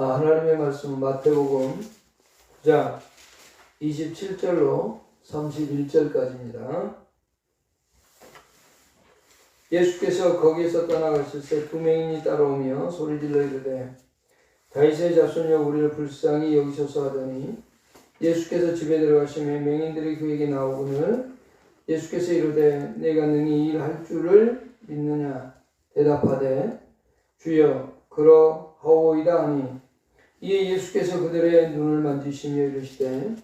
아, 하나님의 말씀은 마태복음 9장 27절로 31절까지입니다. 예수께서 거기에서 떠나가실 때두 맹인이 따라오며 소리질러 이르되 다윗의 자손이여 우리를 불쌍히 여기소서 하더니 예수께서 집에 들어가시며 맹인들이 그에게 나오거늘 예수께서 이르되 내가 능히 일할 줄을 믿느냐 대답하되 주여 그러하오이다 하니 이에 예수께서 그들의 눈을 만지시며 이르시되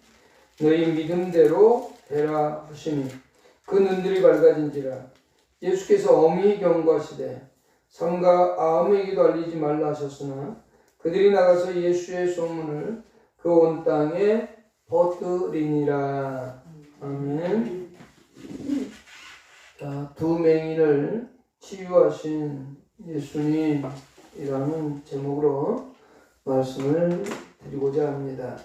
너희 믿음대로 되라 하시니 그 눈들이 밝아진지라. 예수께서 엄히 경고하시되 삼가 아무에게도 알리지 말라 하셨으나 그들이 나가서 예수의 소문을 그 온 땅에 퍼뜨리니라. 아멘. 자, 두 맹인을 치유하신 예수님이라는 제목으로 말씀을 드리고자 합니다.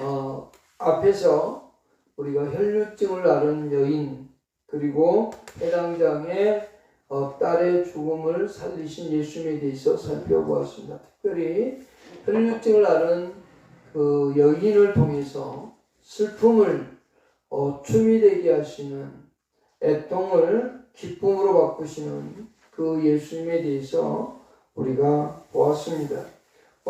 어, 앞에서 우리가 혈류증을 앓은 여인 그리고 해당장의 어, 딸의 죽음을 살리신 예수님에 대해서 살펴보았습니다. 특별히 혈류증을 앓은 그 여인을 통해서 슬픔을 어, 춤이 되게 하시는 애통을 기쁨으로 바꾸시는 그 예수님에 대해서 우리가 보았습니다.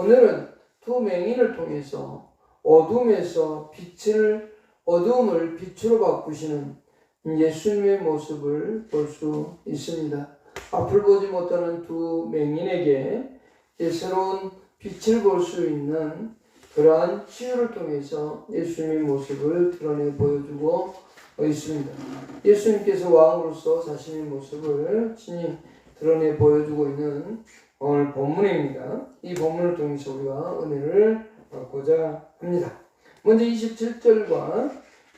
오늘은 두 맹인을 통해서 어둠에서 빛을 어둠을 빛으로 바꾸시는 예수님의 모습을 볼 수 있습니다. 앞을 보지 못하는 두 맹인에게 새로운 빛을 볼 수 있는 그러한 치유를 통해서 예수님의 모습을 드러내 보여주고 있습니다. 예수님께서 왕으로서 자신의 모습을 친히 드러내 보여주고 있는 오늘 본문입니다. 이 본문을 통해서 우리가 은혜를 받고자 합니다. 먼저 27절과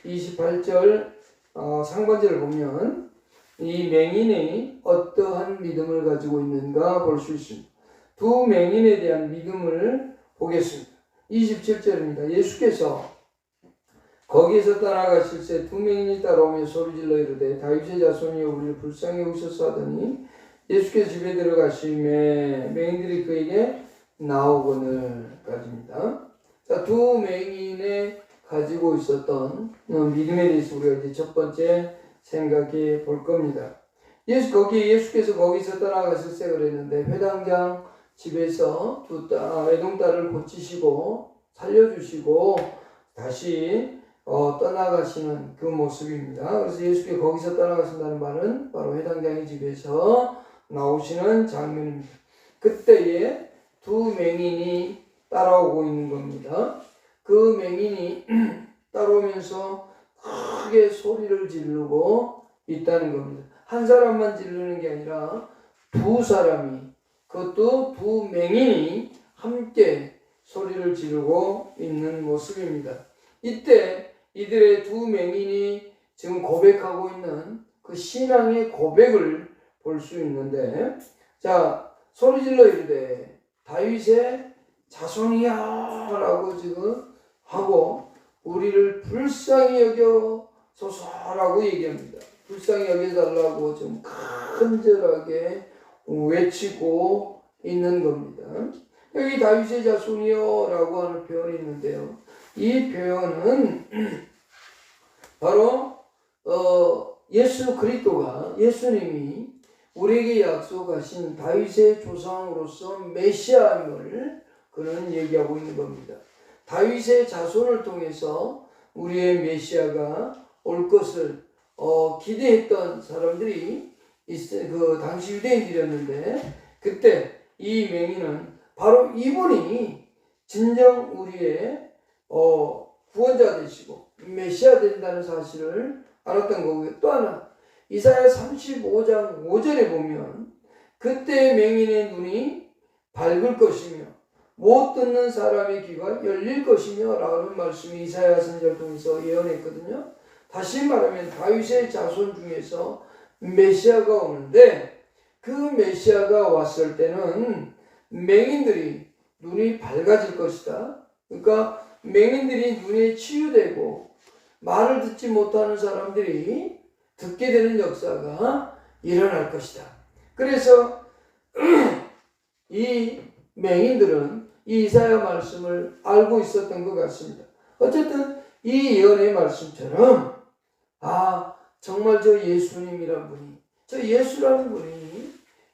28절 어, 상반절을 보면 이 맹인이 어떠한 믿음을 가지고 있는가 볼 수 있습니다. 두 맹인에 대한 믿음을 보겠습니다. 27절입니다. 예수께서 거기에서 떠나가실 때 두 맹인이 따라오며 소리질러 이르되 다윗의 자손이 우리를 불쌍히 오셔서 하더니 예수께서 집에 들어가시매 맹인들이 그에게 나오거늘까지입니다. 자, 두 맹인의 가지고 있었던 어, 믿음에 대해서 우리가 이제 첫 번째 생각해 볼 겁니다. 예수 거기 예수께서 거기서 떠나가실 때 그랬는데 회당장 집에서 두 딸, 외동딸을 고치시고 살려주시고 다시 어, 떠나가시는 그 모습입니다. 그래서 예수께 거기서 떠나가신다는 말은 바로 회당장의 집에서 나오시는 장면입니다. 그때에 두 맹인이 따라오고 있는 겁니다. 그 맹인이 따라오면서 크게 소리를 지르고 있다는 겁니다. 한 사람만 지르는 게 아니라 두 사람이 그것도 두 맹인이 함께 소리를 지르고 있는 모습입니다. 이때 이들의 두 맹인이 지금 고백하고 있는 그 신앙의 고백을 볼 수 있는데 자 소리 질러 이르되 다윗의 자손이야라고 지금 하고 우리를 불쌍히 여겨 소서라고 얘기합니다. 불쌍히 여겨달라고 좀 간절하게 외치고 있는 겁니다. 여기 다윗의 자손이여라고 하는 표현이 있는데요. 이 표현은 바로 어, 예수 그리스도가 예수님이 우리에게 약속하신 다윗의 조상으로서 메시아임을 그는 얘기하고 있는 겁니다. 다윗의 자손을 통해서 우리의 메시아가 올 것을 어, 기대했던 사람들이 있, 그 당시 유대인들이었는데 그때 이 맹인은 바로 이분이 진정 우리의 어, 구원자 되시고 메시아 된다는 사실을 알았던 거고요. 또 하나 이사야 35장 5절에 보면 그때 맹인의 눈이 밝을 것이며 못 듣는 사람의 귀가 열릴 것이며 라는 말씀이 이사야 선지자를 통해서 예언했거든요. 다시 말하면 다윗의 자손 중에서 메시아가 오는데 그 메시아가 왔을 때는 맹인들이 눈이 밝아질 것이다. 그러니까 맹인들이 눈에 치유되고 말을 듣지 못하는 사람들이 듣게 되는 역사가 일어날 것이다. 그래서 이 맹인들은 이 이사야 말씀을 알고 있었던 것 같습니다. 어쨌든 이 예언의 말씀처럼 아 정말 저 예수님이란 분이 저 예수라는 분이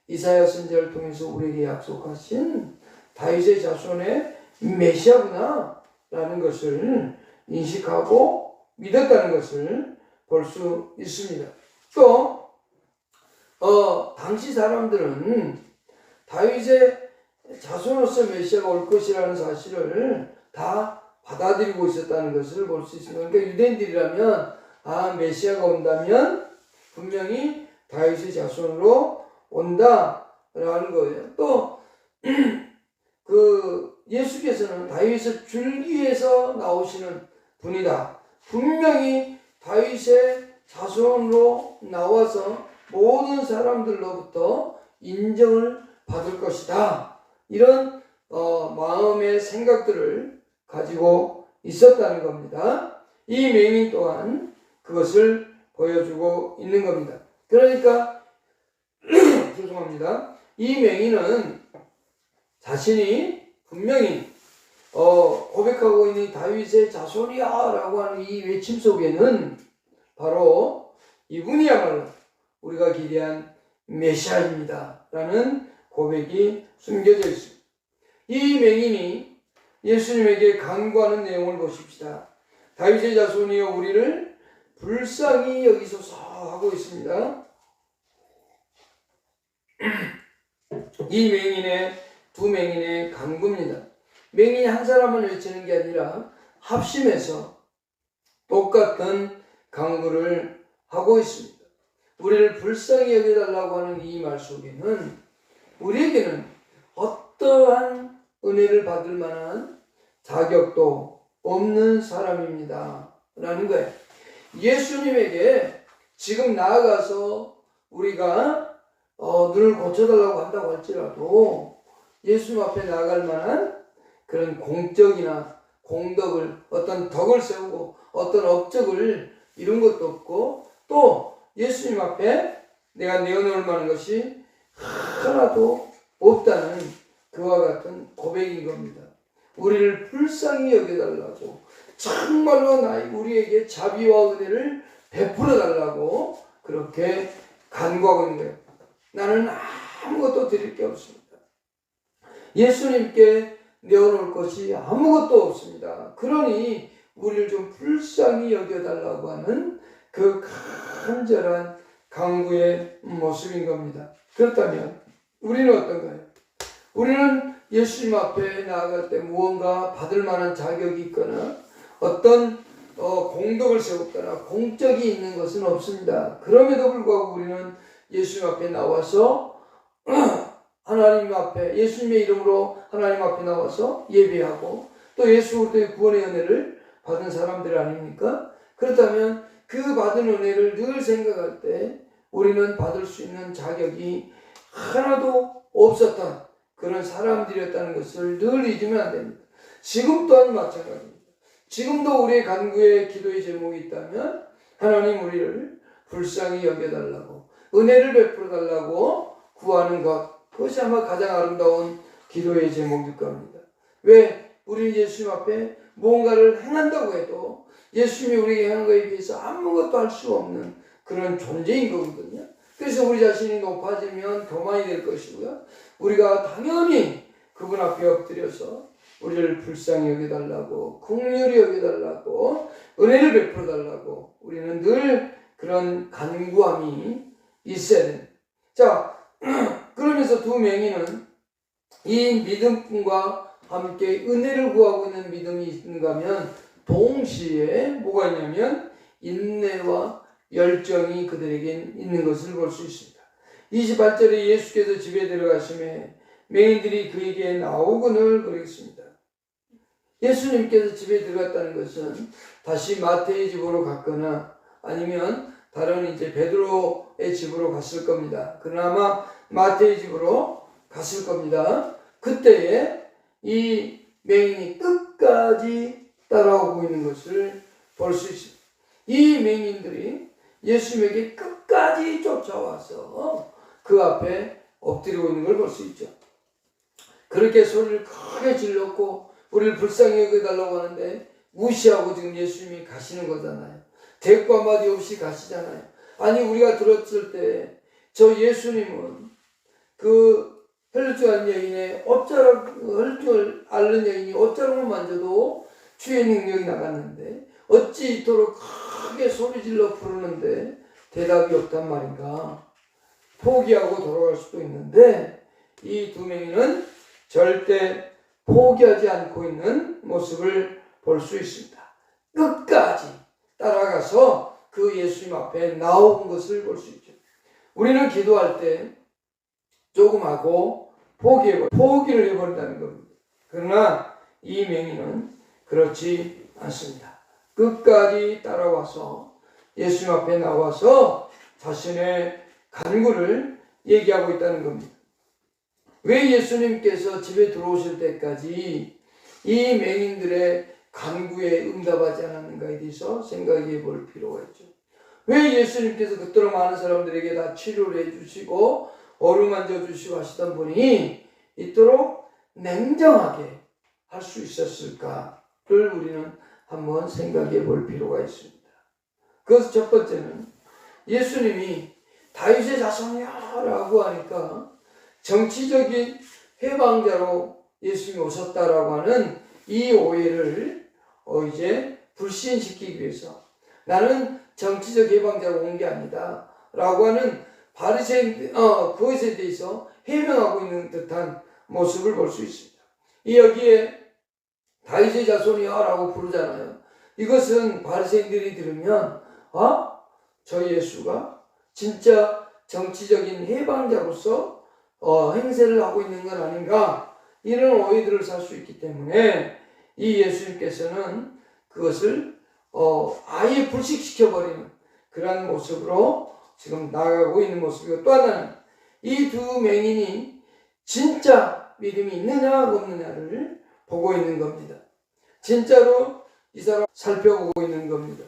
이사야 선지자를 통해서 우리에게 약속하신 다윗의 자손의 메시아구나 라는 것을 인식하고 믿었다는 것을 볼 수 있습니다. 또 어, 당시 사람들은 다윗의 자손으로서 메시아가 올 것이라는 사실을 다 받아들이고 있었다는 것을 볼 수 있습니다. 그러니까 유대인들이라면 아 메시아가 온다면 분명히 다윗의 자손으로 온다라는 거예요. 또 그 예수께서는 다윗의 줄기에서 나오시는 분이다. 분명히 다윗의 자손으로 나와서 모든 사람들로부터 인정을 받을 것이다. 이런 어, 마음의 생각들을 가지고 있었다는 겁니다. 이 맹인 또한 그것을 보여주고 있는 겁니다. 그러니까 죄송합니다. 이 맹인은 자신이 분명히 어, 고백하고 있는 다윗의 자손이야 라고 하는 이 외침 속에는 바로 이분이야말로 우리가 기대한 메시아입니다 라는 고백이 숨겨져 있습니다. 이 맹인이 예수님에게 간구하는 내용을 보십시다. 다윗의 자손이여 우리를 불쌍히 여기소서 하고 있습니다. 이 맹인의 두 맹인의 간구입니다. 맹인이 한 사람을 외치는 게 아니라 합심해서 똑같은 간구를 하고 있습니다. 우리를 불쌍히 여겨달라고 하는 이 말 속에는 우리에게는 어떠한 은혜를 받을 만한 자격도 없는 사람입니다. 라는 거예요. 예수님에게 지금 나아가서 우리가 어, 눈을 고쳐달라고 한다고 할지라도 예수님 앞에 나아갈 만한 그런 공적이나 공덕을 어떤 덕을 세우고 어떤 업적을 이룬 것도 없고 또 예수님 앞에 내가 내어놓을 만한 것이 하나도 없다는 그와 같은 고백인 겁니다. 우리를 불쌍히 여겨달라고 정말로 나이 우리에게 자비와 은혜를 베풀어 달라고 그렇게 간구하고 있는 거예요. 나는 아무것도 드릴 게 없습니다. 예수님께 내어놓을 것이 아무것도 없습니다. 그러니 우리를 좀 불쌍히 여겨달라고 하는 그 간절한 강구의 모습인 겁니다. 그렇다면 우리는 어떤가요? 우리는 예수님 앞에 나아갈 때 무언가 받을 만한 자격이 있거나 어떤 어, 공덕을 세웠거나 공적이 있는 것은 없습니다. 그럼에도 불구하고 우리는 예수님 앞에 나와서 하나님 앞에 예수님의 이름으로 하나님 앞에 나와서 예배하고 또 예수 그리스도의 구원의 은혜를 받은 사람들 아닙니까? 그렇다면 그 받은 은혜를 늘 생각할 때 우리는 받을 수 있는 자격이 하나도 없었던 그런 사람들이었다는 것을 늘 잊으면 안 됩니다. 지금 또한 마찬가지입니다. 지금도 우리의 간구의 기도의 제목이 있다면 하나님 우리를 불쌍히 여겨달라고 은혜를 베풀어 달라고 구하는 것 그것이 아마 가장 아름다운 기도의 제목일 겁니다. 왜 우리 예수님 앞에 무언가를 행한다고 해도 예수님이 우리에게 한 거에 비해서 아무것도 할 수 없는 그런 존재인 거거든요. 그래서 우리 자신이 높아지면 더 많이 될 것이고요. 우리가 당연히 그분 앞에 엎드려서 우리를 불쌍히 여겨달라고, 국률이 여겨달라고, 은혜를 베풀어 달라고, 우리는 늘 그런 간구함이 있어야 됩니다. 자, 그러면서 두 맹인은 이 믿음과 함께 은혜를 구하고 있는 믿음이 있는가 하면 동시에 뭐가 있냐면 인내와 열정이 그들에게 있는 것을 볼 수 있습니다. 28절에 예수께서 집에 들어가심에 맹인들이 그에게 나오거늘 그러겠습니다. 예수님께서 집에 들어갔다는 것은 다시 마태의 집으로 갔거나 아니면 다른 이제 베드로의 집으로 갔을 겁니다. 그나마 마태의 집으로 갔을 겁니다. 그때에 이 맹인이 끝까지 따라오고 있는 것을 볼 수 있습니다. 이 맹인들이 예수님에게 끝까지 쫓아와서 그 앞에 엎드리고 있는 걸 볼 수 있죠. 그렇게 소리를 크게 질렀고 우리를 불쌍히 여겨달라고 하는데 무시하고 지금 예수님이 가시는 거잖아요. 대꾸 한마디 없이 가시잖아요. 아니 우리가 들었을 때 저 예수님은 그 혈루증 여인의 옷자락 혈루증을 앓는 여인이 옷자락을 만져도 주의 능력이 나갔는데 어찌 이토록 크게 소리 질러 부르는데 대답이 없단 말인가 포기하고 돌아갈 수도 있는데 이 두 명이는 절대 포기하지 않고 있는 모습을 볼 수 있습니다. 끝까지 따라가서 그 예수님 앞에 나온 것을 볼 수 있죠. 우리는 기도할 때 조금 하고 포기해 포기를 해버린다는 겁니다. 그러나 이 명의는 그렇지 않습니다. 끝까지 따라와서 예수님 앞에 나와서 자신의 간구를 얘기하고 있다는 겁니다. 왜 예수님께서 집에 들어오실 때까지 이 맹인들의 간구에 응답하지 않았는가에 대해서 생각해 볼 필요가 있죠. 왜 예수님께서 그토록 많은 사람들에게 다 치료를 해주시고 어루만져 주시고 하시던 분이 이토록 냉정하게 할 수 있었을까를 우리는 한번 생각해 볼 필요가 있습니다. 그것은 첫 번째는 예수님이 다윗의 자손이야라고 하니까 정치적인 해방자로 예수님이 오셨다라고 하는 이 오해를 어 이제 불신시키기 위해서 나는 정치적 해방자로 온 게 아니다 라고 하는 바리새인 어 그것에 대해서 해명하고 있는 듯한 모습을 볼 수 있습니다. 이 여기에 다윗의 자손이야라고 부르잖아요. 이것은 바리새인들이 들으면 아, 저 예수가 진짜 정치적인 해방자로서 어, 행세를 하고 있는 건 아닌가 이런 오해들을 살 수 있기 때문에 이 예수님께서는 그것을 어, 아예 불식시켜 버리는 그러한 모습으로 지금 나아가고 있는 모습이고 또 하나는 이 두 맹인이 진짜 믿음이 있느냐 없느냐를 보고 있는 겁니다. 진짜로 이 사람 살펴보고 있는 겁니다.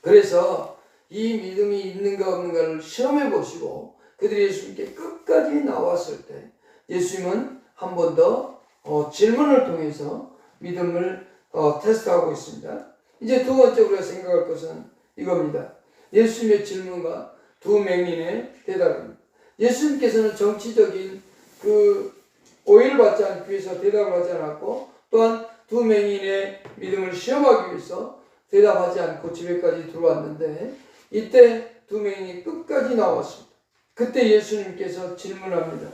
그래서 이 믿음이 있는가 없는가를 시험해 보시고 그들이 예수님께 끝까지 나왔을 때 예수님은 한 번더 어, 질문을 통해서 믿음을 어, 테스트하고 있습니다. 이제 두 번째 우리가 생각할 것은 이겁니다. 예수님의 질문과 두 맹인의 대답입니다. 예수님께서는 정치적인 그 오해를 받지 않기 위해서 대답을 하지 않았고 또한 두 맹인의 믿음을 시험하기 위해서 대답하지 않고 집에까지 들어왔는데 이때 두 맹인이 끝까지 나왔습니다. 그때 예수님께서 질문합니다.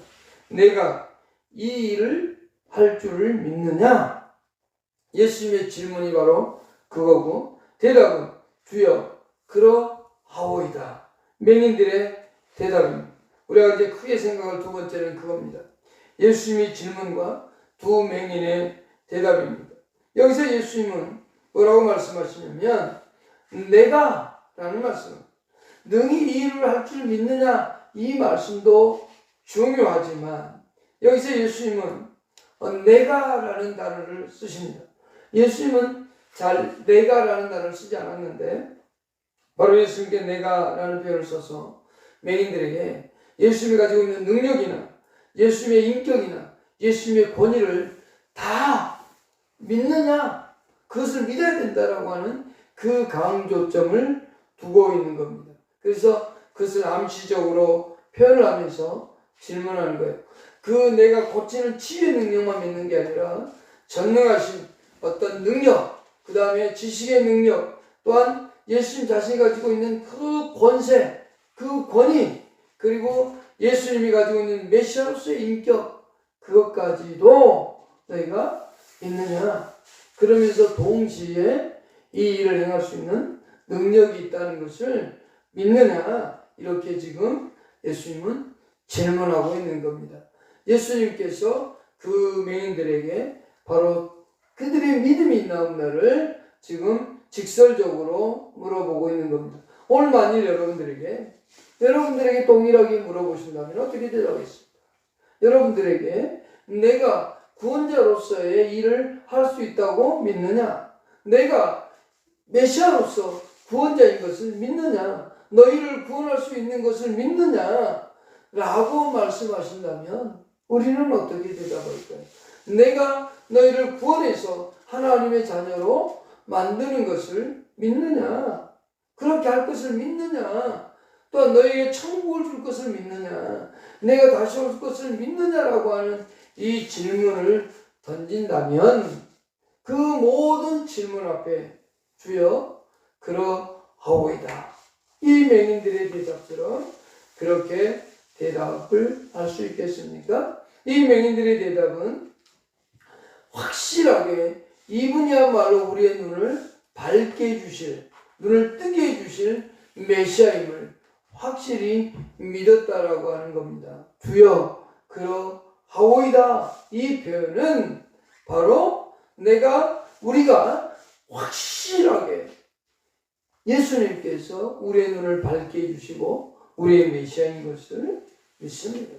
내가 이 일을 할 줄을 믿느냐? 예수님의 질문이 바로 그거고 대답은 주여 그러 하오이다. 맹인들의 대답입니다. 우리가 이제 크게 생각할 두 번째는 그겁니다. 예수님의 질문과 두 맹인의 대답입니다. 여기서 예수님은 뭐라고 말씀하시냐면 내가 라는 말씀 능히 이 일을 할 줄 믿느냐 이 말씀도 중요하지만 여기서 예수님은 어, 내가라는 단어를 쓰십니다. 예수님은 잘 내가라는 단어를 쓰지 않았는데 바로 예수님께 내가 라는 표현을 써서 맹인들에게 예수님이 가지고 있는 능력이나 예수님의 인격이나 예수님의 권위를 다 믿느냐 그것을 믿어야 된다라고 하는 그 강조점을 두고 있는 겁니다. 그래서 그것을 암시적으로 표현을 하면서 질문하는 거예요. 그 내가 고치는 치유의 능력만 믿는 게 아니라 전능하신 어떤 능력, 그 다음에 지식의 능력, 또한 예수님 자신이 가지고 있는 그 권세, 그 권위, 그리고 예수님이 가지고 있는 메시아로서의 인격, 그것까지도 너희가 있느냐. 그러면서 동시에 이 일을 행할 수 있는 능력이 있다는 것을 믿느냐. 이렇게 지금 예수님은 질문하고 있는 겁니다. 예수님께서 그 맹인들에게 바로 그들의 믿음이 있나 없나를 지금 직설적으로 물어보고 있는 겁니다. 오늘 만일 여러분들에게 여러분들에게 동일하게 물어보신다면 어떻게 대답하겠습니까? 여러분들에게 내가 구원자로서의 일을 할 수 있다고 믿느냐? 내가 메시아로서 구원자인 것을 믿느냐? 너희를 구원할 수 있는 것을 믿느냐? 라고 말씀하신다면 우리는 어떻게 대답할까요? 내가 너희를 구원해서 하나님의 자녀로 만드는 것을 믿느냐? 그렇게 할 것을 믿느냐? 또한 너에게 천국을 줄 것을 믿느냐? 내가 다시 올 것을 믿느냐라고 하는 이 질문을 던진다면 그 모든 질문 앞에 주여 그러하오이다. 이 맹인들의 대답처럼 그렇게 대답을 할 수 있겠습니까? 이 맹인들의 대답은 확실하게 이분이야말로 우리의 눈을 밝게 해주실, 눈을 뜨게 해주실 메시아임을 확실히 믿었다라고 하는 겁니다. 주여, 그러하오이다. 이 표현은 바로 내가, 우리가 확실하게 예수님께서 우리의 눈을 밝게 해주시고 우리의 메시아인 것을 믿습니다.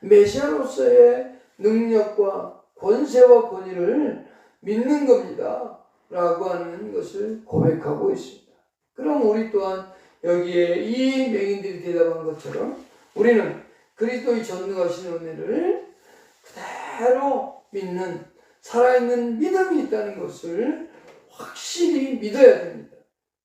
메시아로서의 능력과 권세와 권위를 믿는 겁니다. 라고 하는 것을 고백하고 있습니다. 그럼 우리 또한 여기에 이 맹인들이 대답한 것처럼 우리는 그리스도의 전능하신 은혜를 그대로 믿는 살아있는 믿음이 있다는 것을 확실히 믿어야 됩니다.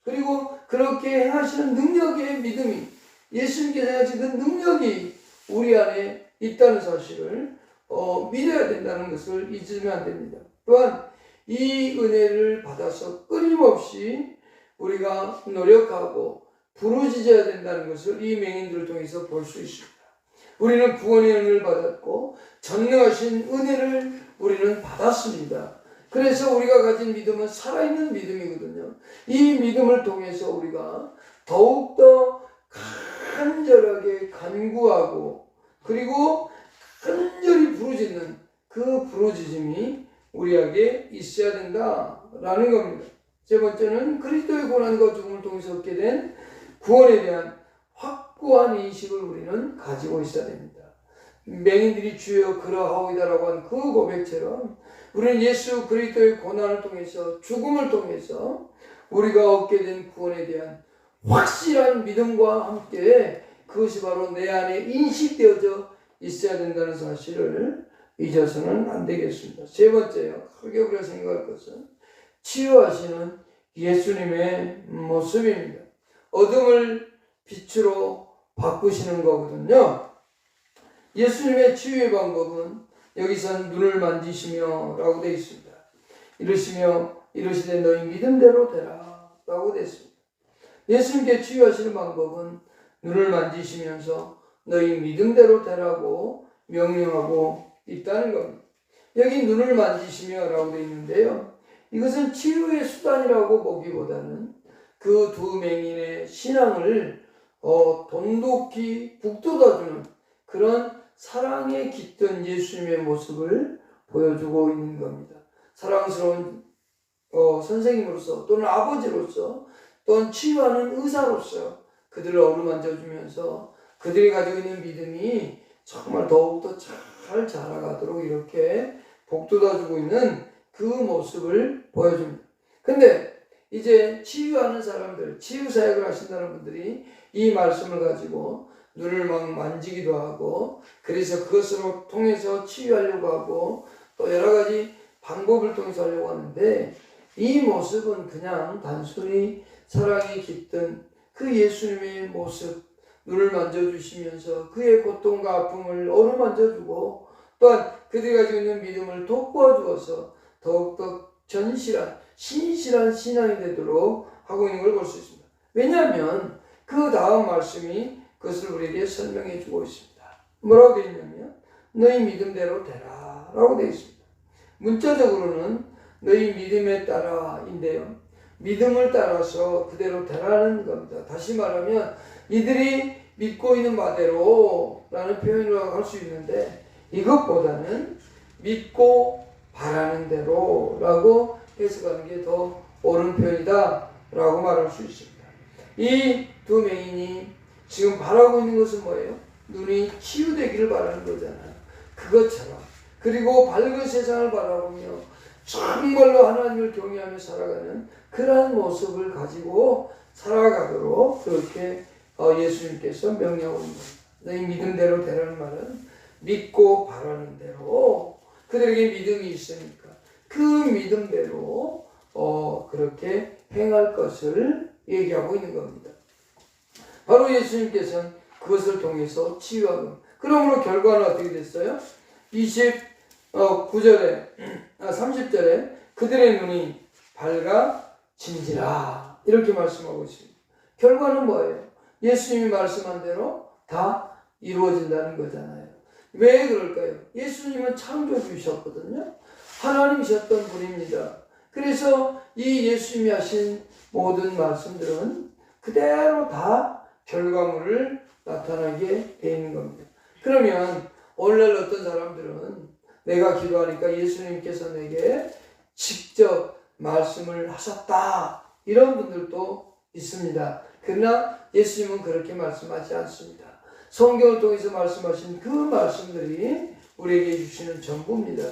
그리고 그렇게 행하시는 능력의 믿음이 예수님께서 행하시는 능력이 우리 안에 있다는 사실을 어, 믿어야 된다는 것을 잊으면 안 됩니다. 또한 이 은혜를 받아서 끊임없이 우리가 노력하고 부르짖어야 된다는 것을 이 맹인들을 통해서 볼 수 있습니다. 우리는 구원의 은혜를 받았고 전능하신 은혜를 우리는 받았습니다. 그래서 우리가 가진 믿음은 살아있는 믿음이거든요. 이 믿음을 통해서 우리가 더욱더 간절하게 간구하고 그리고 간절히 부르짖는 그 부르짖음이 우리에게 있어야 된다라는 겁니다. 세 번째는 그리스도의 고난과 죽음을 통해서 얻게 된 구원에 대한 확고한 인식을 우리는 가지고 있어야 됩니다. 맹인들이 주여 그러하오이다라고 한 그 고백처럼 우리는 예수 그리스도의 고난을 통해서 죽음을 통해서 우리가 얻게 된 구원에 대한 확실한 믿음과 함께 그것이 바로 내 안에 인식되어져 있어야 된다는 사실을 잊어서는 안 되겠습니다. 세 번째요. 크게 우리가 생각할 것은 치유하시는 예수님의 모습입니다. 어둠을 빛으로 바꾸시는 거거든요. 예수님의 치유의 방법은 여기선 눈을 만지시며 라고 되어 있습니다. 이러시며 이러시되 너희 믿음대로 되라 라고 되어 있습니다. 예수님께 치유하시는 방법은 눈을 만지시면서 너희 믿음대로 되라고 명령하고 있다는 겁니다. 여기 눈을 만지시며 라고 되어 있는데요. 이것은 치유의 수단이라고 보기보다는 그 두 맹인의 신앙을 어, 돈독히 북돋아주는 그런 사랑에 깃든 예수님의 모습을 보여주고 있는 겁니다. 사랑스러운 어, 선생님으로서 또는 아버지로서 또는 치유하는 의사로서 그들을 어루만져 주면서 그들이 가지고 있는 믿음이 정말 더욱더 잘 자라가도록 이렇게 복돋아주고 있는 그 모습을 보여줍니다. 근데 이제 치유하는 사람들, 치유 사역을 하신다는 분들이 이 말씀을 가지고 눈을 막 만지기도 하고 그래서 그것으로 통해서 치유하려고 하고 또 여러 가지 방법을 통해서 하려고 하는데 이 모습은 그냥 단순히 사랑이 깃든 그 예수님의 모습 눈을 만져주시면서 그의 고통과 아픔을 어루만져주고 또한 그들이 가지고 있는 믿음을 돋구어 주어서 더욱더 전실한 신실한 신앙이 되도록 하고 있는 걸 볼 수 있습니다. 왜냐하면 그 다음 말씀이 그것을 우리에게 설명해 주고 있습니다. 뭐라고 되어 있냐면 너희 믿음대로 되라 라고 되어 있습니다. 문자적으로는 너희 믿음에 따라인데요. 믿음을 따라서 그대로 되라는 겁니다. 다시 말하면 이들이 믿고 있는 바대로 라는 표현으로 할 수 있는데 이것보다는 믿고 바라는 대로 라고 해석하는 게 더 옳은 표현이다 라고 말할 수 있습니다. 이두 맹인이 지금 바라고 있는 것은 뭐예요? 눈이 치유되기를 바라는 거잖아요. 그것처럼 그리고 밝은 세상을 바라보며 정말로 하나님을 경외하며 살아가는 그러한 모습을 가지고 살아가도록 그렇게 어, 예수님께서 명령하고 있는 겁니다. 너희 믿음대로 되라는 말은 믿고 바라는 대로 그들에게 믿음이 있으니까 그 믿음대로 어, 그렇게 행할 것을 얘기하고 있는 겁니다. 바로 예수님께서는 그것을 통해서 치유하고 그러므로 결과는 어떻게 됐어요? 29절에 아, 30절에 그들의 눈이 밝아진지라 이렇게 말씀하고 있습니다. 결과는 뭐예요? 예수님이 말씀한 대로 다 이루어진다는 거잖아요. 왜 그럴까요? 예수님은 창조주셨거든요. 하나님이셨던 분입니다. 그래서 이 예수님이 하신 모든 말씀들은 그대로 다 결과물을 나타나게 돼 있는 겁니다. 그러면 오늘날 어떤 사람들은 내가 기도하니까 예수님께서 내게 직접 말씀을 하셨다. 이런 분들도 있습니다. 그러나 예수님은 그렇게 말씀하지 않습니다. 성경을 통해서 말씀하신 그 말씀들이 우리에게 주시는 전부입니다.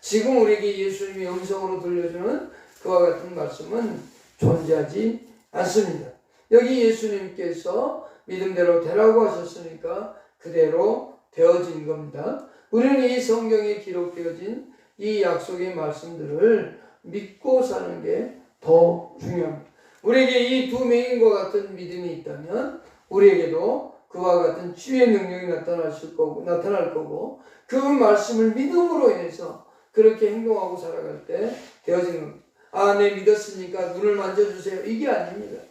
지금 우리에게 예수님이 음성으로 들려주는 그와 같은 말씀은 존재하지 않습니다. 여기 예수님께서 믿음대로 되라고 하셨으니까 그대로 되어진 겁니다. 우리는 이 성경에 기록되어진 이 약속의 말씀들을 믿고 사는 게 더 중요합니다. 우리에게 이두 맹인과 같은 믿음이 있다면 우리에게도 그와 같은 치유의 능력이 나타나실 거고 나타날 거고 그 말씀을 믿음으로 인해서 그렇게 행동하고 살아갈 때 되어지는 겁니다. 아, 네 믿었으니까 눈을 만져주세요. 이게 아닙니다.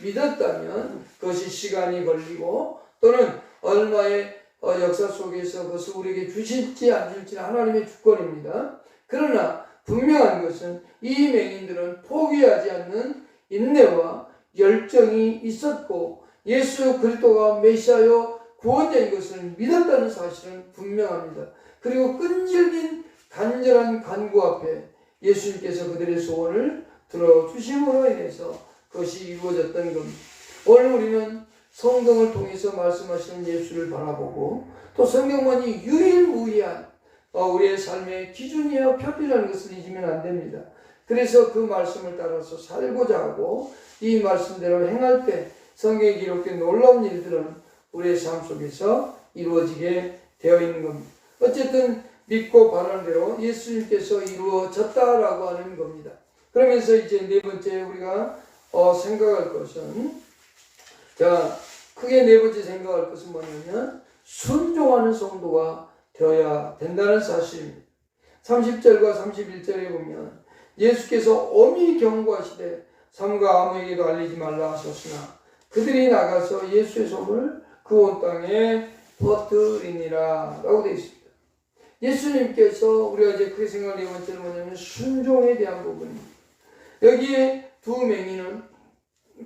믿었다면 그것이 시간이 걸리고 또는 얼마의 어, 역사 속에서 그것을 우리에게 주실지 안 줄지는 하나님의 주권입니다. 그러나 분명한 것은 이 맹인들은 포기하지 않는 인내와 열정이 있었고 예수 그리스도가 메시아요 구원자인 것을 믿었다는 사실은 분명합니다. 그리고 끈질긴 간절한 간구 앞에 예수님께서 그들의 소원을 들어주심으로 인해서 그것이 이루어졌던 겁니다. 오늘 우리는 성경을 통해서 말씀하시는 예수를 바라보고 또 성경만이 유일무이한 어, 우리의 삶의 기준이요 표피라는 것을 잊으면 안 됩니다. 그래서 그 말씀을 따라서 살고자 하고 이 말씀대로 행할 때 성경에 기록된 놀라운 일들은 우리의 삶 속에서 이루어지게 되어 있는 겁니다. 어쨌든 믿고 바라는 대로 예수님께서 이루어졌다라고 하는 겁니다. 그러면서 이제 네 번째 우리가 어, 생각할 것은 자 크게 네 번째 생각할 것은 뭐냐면 순종하는 성도가 되어야 된다는 사실입니다. 30절과 31절에 보면 예수께서 엄히 경고하시되 삼가 아무에게도 알리지 말라 하셨으나 그들이 나가서 예수의 소문을 그 온 땅에 퍼뜨리니라 라고 되어 있습니다. 예수님께서 우리가 이제 크게 생각할 네 번째는 뭐냐면 순종에 대한 부분입니다. 여기에 두 맹인은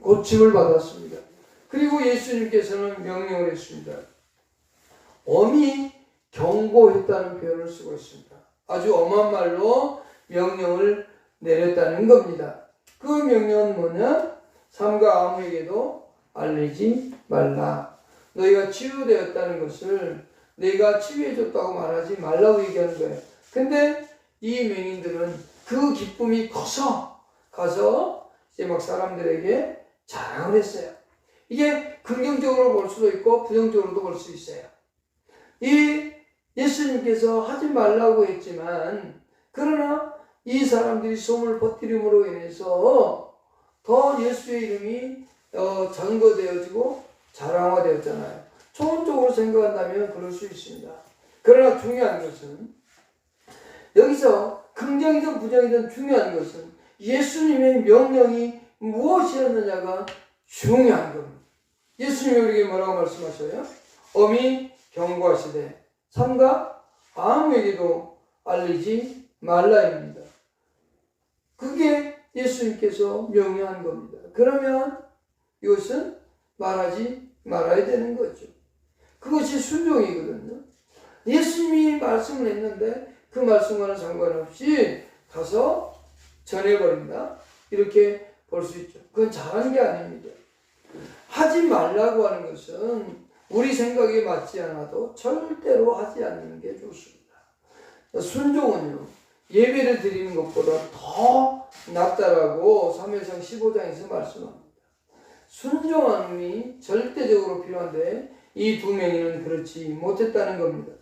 고침을 받았습니다. 그리고 예수님께서는 명령을 했습니다. 엄히 경고했다는 표현을 쓰고 있습니다. 아주 엄한 말로 명령을 내렸다는 겁니다. 그 명령은 뭐냐? 삼가 아무에게도 알리지 말라. 너희가 치유되었다는 것을 내가 치유해줬다고 말하지 말라고 얘기하는 거예요. 근데 이 맹인들은 그 기쁨이 커서 가서 이제 막 사람들에게 자랑을 했어요. 이게 긍정적으로 볼 수도 있고 부정적으로도 볼 수 있어요. 이 예수님께서 하지 말라고 했지만 그러나 이 사람들이 소문을 퍼뜨림으로 인해서 더 예수의 이름이 어, 전거되어지고 자랑화되었잖아요. 쪽으로 생각한다면 그럴 수 있습니다. 그러나 중요한 것은 여기서 긍정이든 부정이든 중요한 것은 예수님의 명령이 무엇이었느냐가 중요한 겁니다. 예수님이 우리에게 뭐라고 말씀하셔요? 어미 경고하시되 삼가 아무에게도 알리지 말라입니다. 예수님께서 명령한 겁니다. 그러면 이것은 말하지 말아야 되는 거죠. 그것이 순종이거든요. 예수님이 말씀을 했는데 그 말씀과는 상관없이 가서 전해버린다. 이렇게 볼 수 있죠. 그건 잘하는 게 아닙니다. 하지 말라고 하는 것은 우리 생각에 맞지 않아도 절대로 하지 않는 게 좋습니다. 순종은요, 예배를 드리는 것보다 더 낫다라고 3회상 15장에서 말씀합니다. 순종함이 절대적으로 필요한데 이 두 명이는 그렇지 못했다는 겁니다.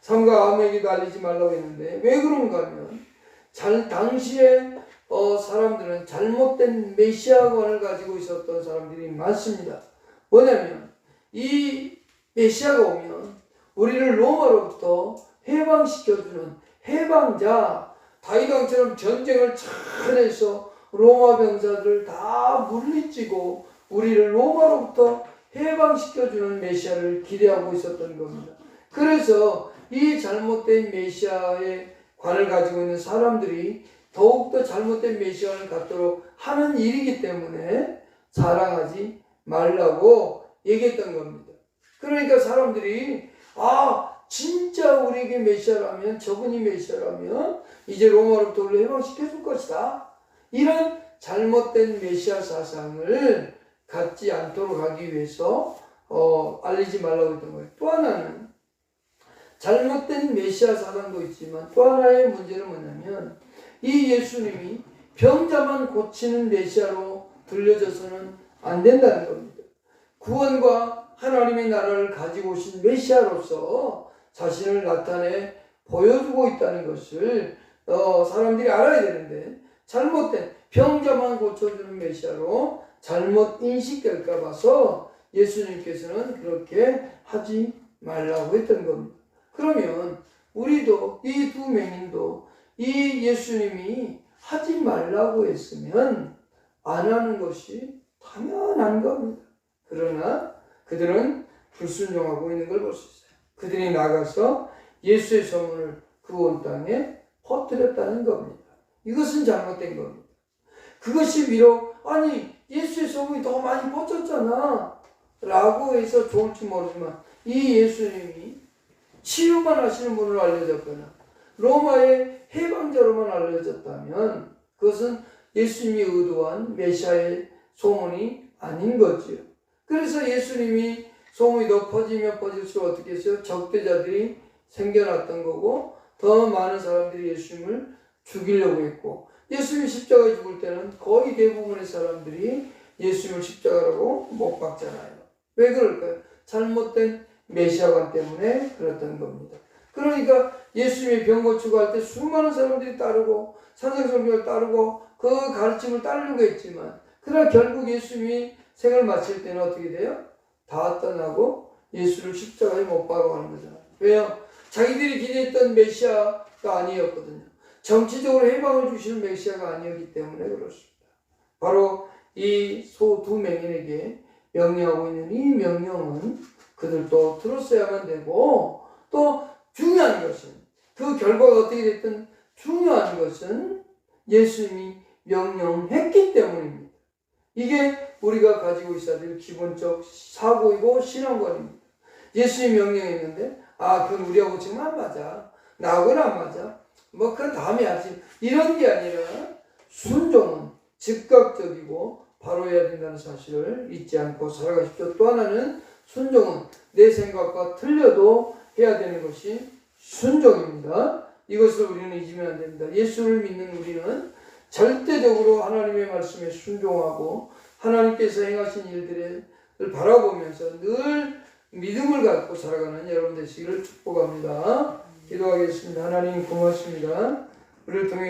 삼가 아무에게도 알리지 말라고 했는데 왜 그런가 하면 잘 당시에 어, 사람들은 잘못된 메시아관을 가지고 있었던 사람들이 많습니다. 뭐냐면 이 메시아가 오면 우리를 로마로부터 해방시켜주는 해방자 다이강처럼 전쟁을 잘해서 로마 병사들을 다 물리치고 우리를 로마로부터 해방시켜주는 메시아를 기대하고 있었던 겁니다. 그래서 이 잘못된 메시아의 관을 가지고 있는 사람들이 더욱더 잘못된 메시아를 갖도록 하는 일이기 때문에 자랑하지 말라고 얘기했던 겁니다. 그러니까 사람들이 아 진짜 우리에게 메시아라면 저분이 메시아라면 이제 로마로부터 우리를 해방시켜 줄 것이다. 이런 잘못된 메시아 사상을 갖지 않도록 하기 위해서 어, 알리지 말라고 했던 거예요. 또 하나는 잘못된 메시아 사상도 있지만 또 하나의 문제는 뭐냐면 이 예수님이 병자만 고치는 메시아로 들려져서는 안 된다는 겁니다. 구원과 하나님의 나라를 가지고 오신 메시아로서 자신을 나타내 보여주고 있다는 것을 어, 사람들이 알아야 되는데 잘못된 병자만 고쳐주는 메시아로 잘못 인식될까 봐서 예수님께서는 그렇게 하지 말라고 했던 겁니다. 그러면 우리도 이 두 맹인도 이 예수님이 하지 말라고 했으면 안 하는 것이 당연한 겁니다. 그러나 그들은 불순종하고 있는 걸 볼 수 있어요. 그들이 나가서 예수의 소문을 그 온 땅에 퍼뜨렸다는 겁니다. 이것은 잘못된 겁니다. 그것이 비록 아니 예수의 소문이 더 많이 퍼졌잖아 라고 해서 좋을지 모르지만 이 예수님이 치유만 하시는 분으로 알려졌거나 로마의 해방자로만 알려졌다면 그것은 예수님이 의도한 메시아의 소문이 아닌 거지요. 그래서 예수님이 소문이 더 퍼지면 퍼질수록 어떻게 했어요? 적대자들이 생겨났던 거고 더 많은 사람들이 예수님을 죽이려고 했고 예수님이 십자가에 죽을 때는 거의 대부분의 사람들이 예수님을 십자가라고 못 박잖아요. 왜 그럴까요? 잘못된 메시아관 때문에 그랬던 겁니다. 그러니까 예수님이 병 고치고 할 때 수많은 사람들이 따르고 산상선교를 따르고 그 가르침을 따르려고 했지만 그러나 결국 예수님이 생을 마칠 때는 어떻게 돼요? 다 떠나고 예수를 십자가에 못 박아 가는 거잖아요. 왜요? 자기들이 기대했던 메시아가 아니었거든요. 정치적으로 해방을 주시는 메시아가 아니었기 때문에 그렇습니다. 바로 이 소 두 맹인에게 명령하고 있는 이 명령은 그들도 들었어야만 되고 또 중요한 것은 그 결과가 어떻게 됐든 중요한 것은 예수님이 명령했기 때문입니다. 이게 우리가 가지고 있어야 될 기본적 사고이고 신앙관입니다. 예수님이 명령했는데 아 그건 우리하고 지금 안 맞아 나하고는 안 맞아 뭐 그건 다음에 하지 이런 게 아니라 순종은 즉각적이고 바로 해야 된다는 사실을 잊지 않고 살아가십시오. 또 하나는 순종은 내 생각과 틀려도 해야 되는 것이 순종입니다. 이것을 우리는 잊으면 안 됩니다. 예수를 믿는 우리는 절대적으로 하나님의 말씀에 순종하고 하나님께서 행하신 일들을 바라보면서 늘 믿음을 갖고 살아가는 여러분 되시기를 축복합니다. 기도하겠습니다. 하나님 고맙습니다. 우리를 통해